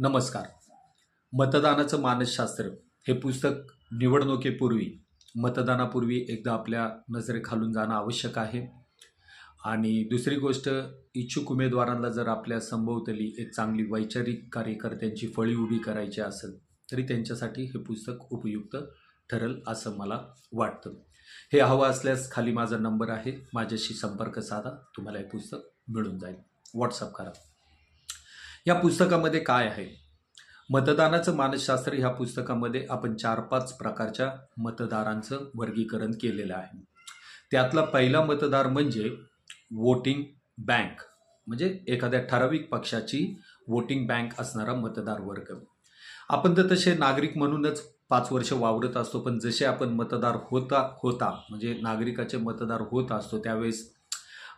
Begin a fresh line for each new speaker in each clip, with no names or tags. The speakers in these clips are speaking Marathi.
नमस्कार. मतदानाचं मानसशास्त्र हे पुस्तक निवडणुकीपूर्वी मतदानापूर्वी एकदा आपल्या नजरेखालून जाणं आवश्यक आहे. आणि दुसरी गोष्ट इच्छुक उमेदवारांना जर आपल्या संभवतली एक चांगली वैचारिक कार्यकर्त्यांची फळी उभी करायची असेल तरी त्यांच्यासाठी हे पुस्तक उपयुक्त ठरेल असं मला वाटतं. हे हवं असल्यास खाली माझा नंबर आहे. माझ्याशी संपर्क साधा. तुम्हाला हे पुस्तक मिळून जाईल. व्हॉट्सअप करा. या पुस्तकामध्ये काय आहे? मतदानाचं मानसशास्त्र ह्या पुस्तकामध्ये आपण चार पाच प्रकारच्या मतदारांचं वर्गीकरण केलेलं आहे. त्यातला पहिला मतदार म्हणजे वोटिंग बँक म्हणजे एखाद्या ठराविक पक्षाची वोटिंग बँक असणारा मतदार वर्ग. आपण तर तसे नागरिक म्हणूनच पाच वर्ष वावरत असतो पण जसे आपण मतदार होता होता म्हणजे नागरिकाचे मतदार होत असतो त्यावेळेस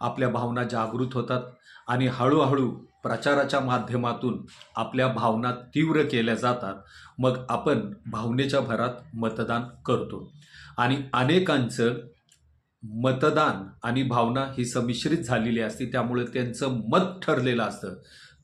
आपल्या भावना जागृत होतात. आणि हळूहळू प्रचाराच्या माध्यमातून आपल्या भावना तीव्र केल्या जातात. मग आपण भावनेच्या भरात मतदान करतो. आणि अनेकांचं मतदान आणि भावना ही संमिश्रित झालेली असते. त्यामुळे त्यांचं मत ठरलेलं असतं.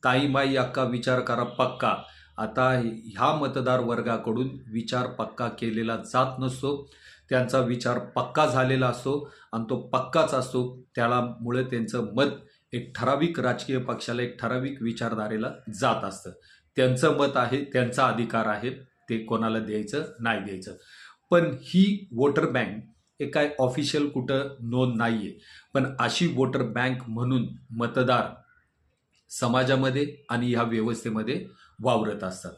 ताई माई अक्का विचार करा पक्का. आता ह्या मतदार वर्गाकडून विचार पक्का केलेला जात नसतो. त्यांचा विचार पक्का झालेला असतो आणि तो पक्काच असतो. त्यामुळे त्यांचं मत एक ठराविक राजकीय पक्षाला एक ठराविक विचारधारेला जात असतं. त्यांचं मत आहे त्यांचा अधिकार आहे ते कोणाला द्यायचं नाही द्यायचं. पण ही वोटर बँक हे काय ऑफिशियल कुठं नोंद नाही आहे पण अशी वोटर बँक म्हणून मतदार समाजामध्ये आणि ह्या व्यवस्थेमध्ये वावरत असतात.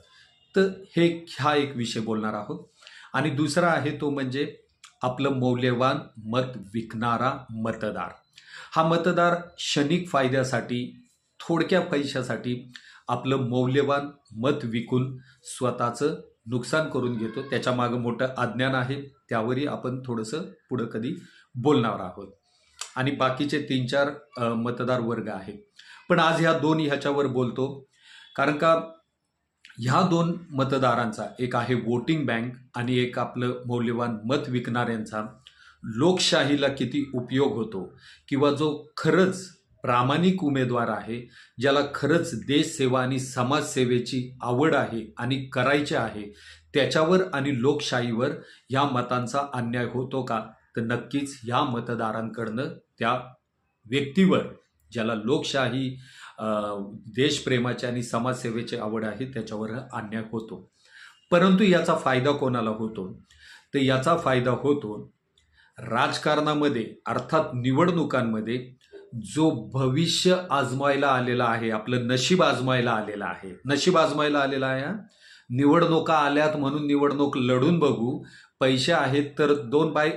तर हे हा एक विषय बोलणार आहोत. आणि दुसरा आहे तो म्हणजे आपलं मौल्यवान मत विकणारा मतदार. हा मतदार क्षणिक फायद्यासाठी थोडक्या पैशासाठी आपलं मौल्यवान मत विकून स्वतःचं नुकसान करून घेतो. त्याच्यामागं मोठं अज्ञान आहे. त्यावरही आपण थोडंसं पुढं कधी बोलणार आहोत. आणि बाकीचे तीन चार मतदार वर्ग आहेत पण आज ह्या दोन ह्याच्यावर बोलतो. कारण का ह्या दोन मतदारांचा एक आहे वोटिंग बँक आणि एक आपलं मौल्यवान मत विकणाऱ्यांचा लोकशाहीला किती उपयोग होतो किंवा जो खरंच प्रामाणिक उमेदवार आहे ज्याला खरंच देशसेवा आणि समाजसेवेची आवड आहे आणि करायचे आहे त्याच्यावर आणि लोकशाहीवर ह्या मतांचा अन्याय होतो का? तर नक्कीच ह्या मतदारांकडनं त्या व्यक्तीवर ज्याला लोकशाही देशप्रेमाची आणि समाजसेवेची आवड आहे त्याच्यावर अन्याय होतो. परंतु याचा फायदा कोणाला होतो? तर याचा फायदा होतो राजकारणामध्ये अर्थात निवडणुकांमध्ये जो भविष्य आजमायला आलेला आहे आपलं नशीब आजमायला आलेलं आहे. नशीब आजमायला आलेलं आहे निवडणुका आल्यात म्हणून निवडणूक लढून बघू. पैसे आहेत तर दोन बाय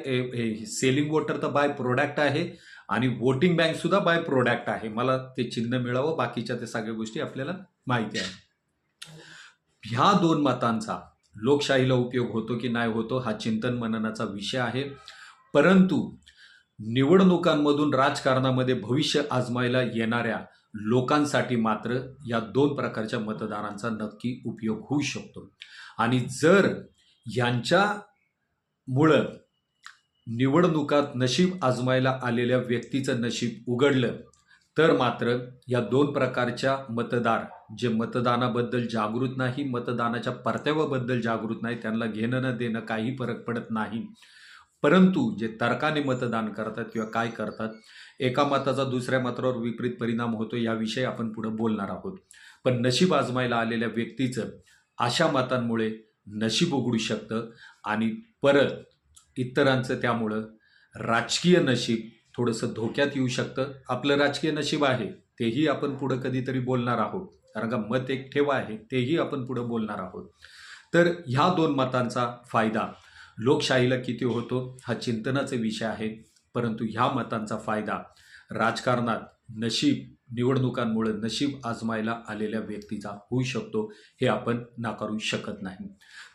सेलिंग वोटर तर बाय प्रोडक्ट आहे आणि वोटिंग बँक सुद्धा बाय प्रोडक्ट आहे. मला ते चिन्ह मिळावं बाकीच्या ते सगळ्या गोष्टी आपल्याला माहिती आहे. ह्या दोन मतांचा लोकशाहीला उपयोग होतो की नाही होतो हा चिंतन मननाचा विषय आहे. परंतु निवडणुकांमधून राजकारणामध्ये भविष्य आजमायला येणाऱ्या लोकांसाठी मात्र या दोन प्रकारच्या मतदारांचा नक्की उपयोग होऊ शकतो. आणि जर यांच्यामुळं निवडणुकात नशीब आजमायला आलेल्या व्यक्तीचं नशीब उघडलं तर मात्र या दोन प्रकारच्या मतदार जे मतदानाबद्दल जागृत नाही मतदानाच्या परताव्याबद्दल जागृत नाही त्यांना घेणं न देणं काही फरक पडत नाही. परंतु जे तर्काने मतदान करतात किंवा काय करतात एका मताचा दुसऱ्या मतावर विपरीत परिणाम होतो याविषयी आपण पुढं बोलणार आहोत. पण नशीब आजमायला आलेल्या व्यक्तीचं अशा मतांमुळे नशीब उघडू शकतं आणि परत इतरांचं त्यामुळं राजकीय नशीब थोडंसं धोक्यात येऊ शकतं. आपलं राजकीय नशीब आहे तेही आपण पुढं कधीतरी बोलणार आहोत. कारण का मत एक ठेवा आहे तेही आपण पुढं बोलणार आहोत. तर ह्या दोन मतांचा फायदा लोकशाहीला किती होतो हा चिंतनाचा विषय आहे. परंतु ह्या मतांचा फायदा राजकारणात नशीब निवडणुकांमुळे नशीब आजमायला आलेल्या व्यक्तीचा होऊ शकतो हे आपण नाकारू शकत नाही.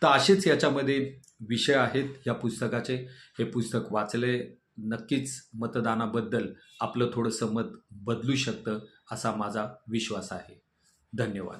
तर असेच याच्यामध्ये विषय आहेत या पुस्तकाचे. हे पुस्तक वाचले नक्कीच मतदानाबद्दल आपलं थोडंसं मत बदलू शकतं असा माझा विश्वास आहे. धन्यवाद.